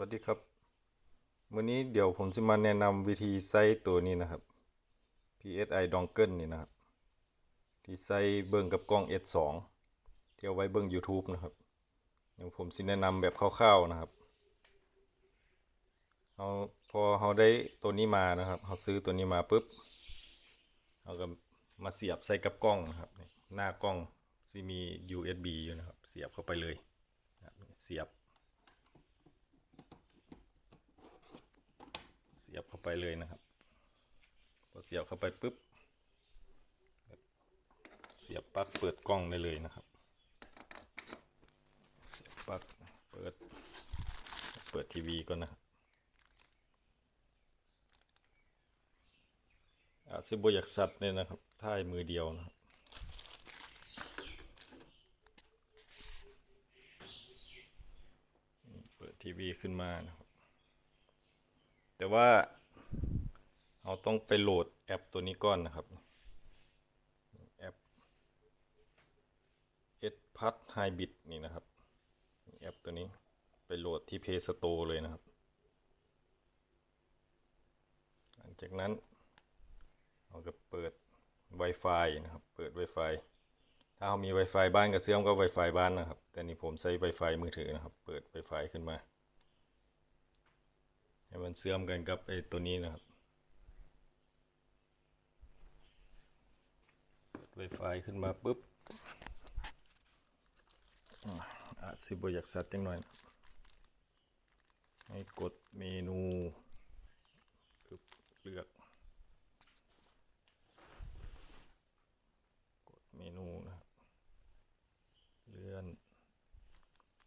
วัสดีครับ วันนี้เดี๋ยวผมจะมาแนะนำวิธีใส่ตัวนี้นะครับ PSI Dongle นี่นะครับ ที่ใส่เบิ่งกับกล้อง S2 ที่เอาไว้เบิ่ง YouTube นะครับ เดี๋ยวผมสิแนะนำแบบคร่าวๆนะครับเอาพอเราได้ตัวนี้มานะครับเราซื้อตัวนี้มาปุ๊บเราก็มาเสียบใส่กับกล้องนะครับ หน้ากล้องสิมี USB อยู่นะครับ เสียบเข้าไปเลยเสียบ เสี ยบเข้าไปเลยนะครับ พอเสียบเข้าไปปุ๊บ เสียบปลั๊กเปิดกล้องได้เลยนะครับ เสียบปลั๊กเปิด เปิดทีวีก่อนนะครับอาจจะบอยากสัตว์เนี่ยนะครับถ่ายมือเดียวนะครับเปิดทีวีขึ้นมานะครับ แต่ว่าเราต้องไปโหลดแอปตัวนี้ก่อนนะครับ แอป S p a s Hybrid นี่นะครับ แอปตัวนี้ไปโหลดที่ Play Store เลยนะครับ หลังจากนั้นเราก็เปิด Wi-Fi นะครับ เปิด Wi-Fi ถ้าเรามี Wi-Fi บ้านก็เชื่อมกับ Wi-Fi บ้านนะครับ แต่นี่ผมใช้ Wi-Fi มือถือนะครับ เปิด Wi-Fi ขึ้นมา ให้มันเชื่อมกันกับไอ้ตัวนี้นะครับเปิด Wi-Fi ขึ้นมาปุ๊บอ่าจสิบอยากสัตว์จังหน่อย ให้กดเมนูปึ๊บเลือก กดเมนูนะครับ เลื่อน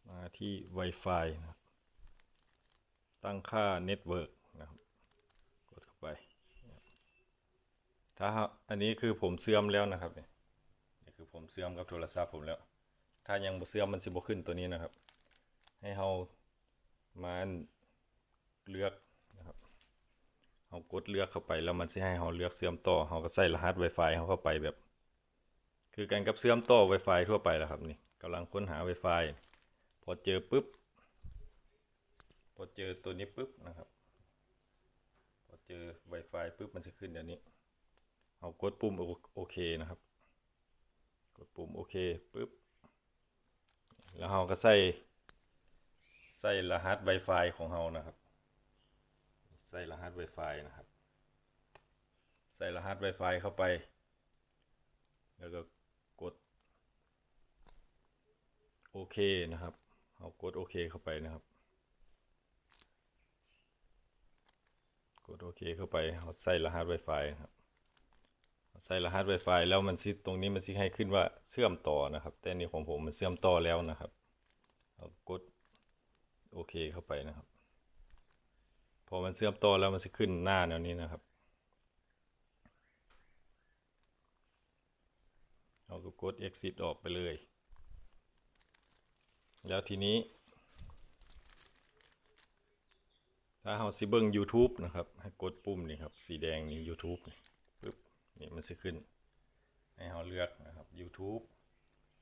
มาที่ Wi-Fi นะ ตั้งค่าเน็ตเวิร์กนะครับกดเข้าไป ถ้าอันนี้คือผมเสื่อมแล้วนะครับนี่นี่คือผมเสื่อมกับโทรศัพท์ผมแล้ว ถ้ายังบ่เสื่อมมันสิบขึ้นตัวนี้นะครับ ให้เรามาเลือกนะครับเรากดเลือกเข้าไปแล้วมันสิให้เราเลือกเสื่อมต่อเราก็ใส่รหัส Wi-Fi เขาเข้าไปแบบ คือการกับเสื่อมต่อ Wi-Fi ทั่วไปแหละครับนี่กำลังค้นหา Wi-Fi พอเจอปุ๊บ พอเจอตัวนี้ปุ๊บนะครับ พอเจอ Wi-Fi ปุ๊บมันจะขึ้นเดี๋ยวนี้ เอากดปุ่มโอโอเคนะครับ กดปุ่มโอเคปุ๊บ แล้วเราก็ใส่ ใส่รหัส Wi-Fi ของเรานะครับ ใส่รหัส Wi-Fi นะครับ ใส่รหัส Wi-Fi เข้าไป แล้วก็กดโอเคนะครับ เอากดโอเคเข้าไปนะครับ กดโอเคเข้าไปเอาใส่รหัส Wi-Fi ครับใส่รหัส Wi-Fi แล้วมันสิตรงนี้มันสิให้ขึ้นว่าเชื่อมต่อนะครับ แต่นี่ของผมมันเชื่อมต่อแล้วนะครับเอากดโอเคเข้าไปนะครับ พอมันเชื่อมต่อแล้วมันสิขึ้นหน้าแนวนี้นะครับเราก็กด exit ออกไปเลย แล้วทีนี้ ถ้าเราสิเบิ่ง YouTube นะครับให้กดปุ่มนี่ครับ สีแดงนี่ YouTube นี่ปึ๊บนี่มันสิขึ้น ให้เราเลือกนะครับ YouTube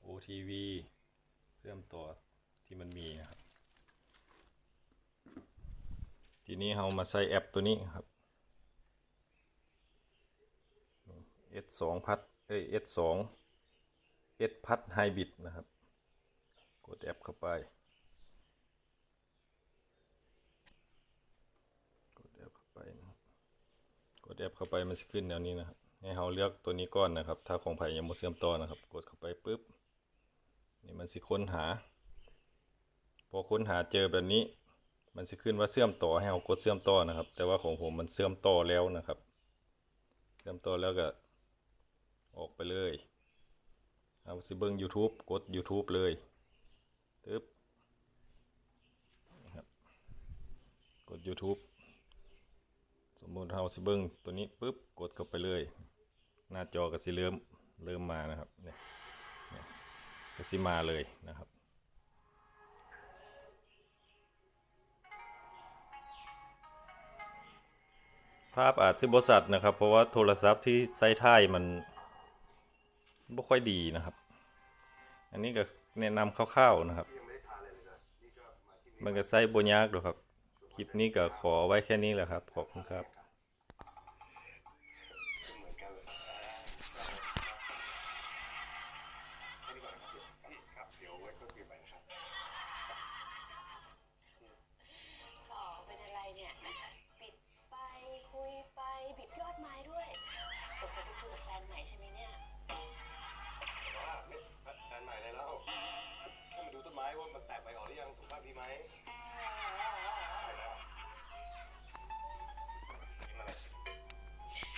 OTV เชื่อมต่อที่มันมีนะครับ ทีนี้เรามาใส่แอปตัวนี้ครับ S2 พัดเอ้ย S2 S พัดไฮบริดนะครับ กดแอปเข้าไป กดแอปเข้าไปนะครับ ก ดแอปเข้าไปมันจะขึ้นแนวนี้นะครับ ให้เราเลือกตัวนี้ก่อนนะครับ ถ้าของไผ่ยังไม่เชื่อมต่อนะครับ กดเข้าไปปุ๊บ นี่มันสิค้นหา พอค้นหาเจอแบบนี้ มันสิขึ้นว่าเชื่อมต่อให้เรากดเชื่อมต่อนะครับ แต่ว่าของผมมันเชื่อมต่อแล้วนะครับ เชื่อมต่อแล้วก็ออกไปเลยเอาสิเบิ่ง YouTube กด YouTube เลยตึ๊บนะครับกด YouTube เราสิเบิ่งตัวนี้ปุ๊บกดเข้าไปเลย หน้าจอก็สิเริ่มเริ่มมานะครับเนี่ยก็สิมาเลยนะครับภาพอาจสิบสัตว์นะครับ เพราะว่าโทรศัพท์ที่ใช้ถ่ายมันไม่ค่อยดีนะครับ อันนี้ก็แนะนำคร่าวๆนะครับ มันก็ใช้บยากหรอกครับ คลิปนี้ก็ขอไว้แค่นี้แหละครับ ขอบคุณครับ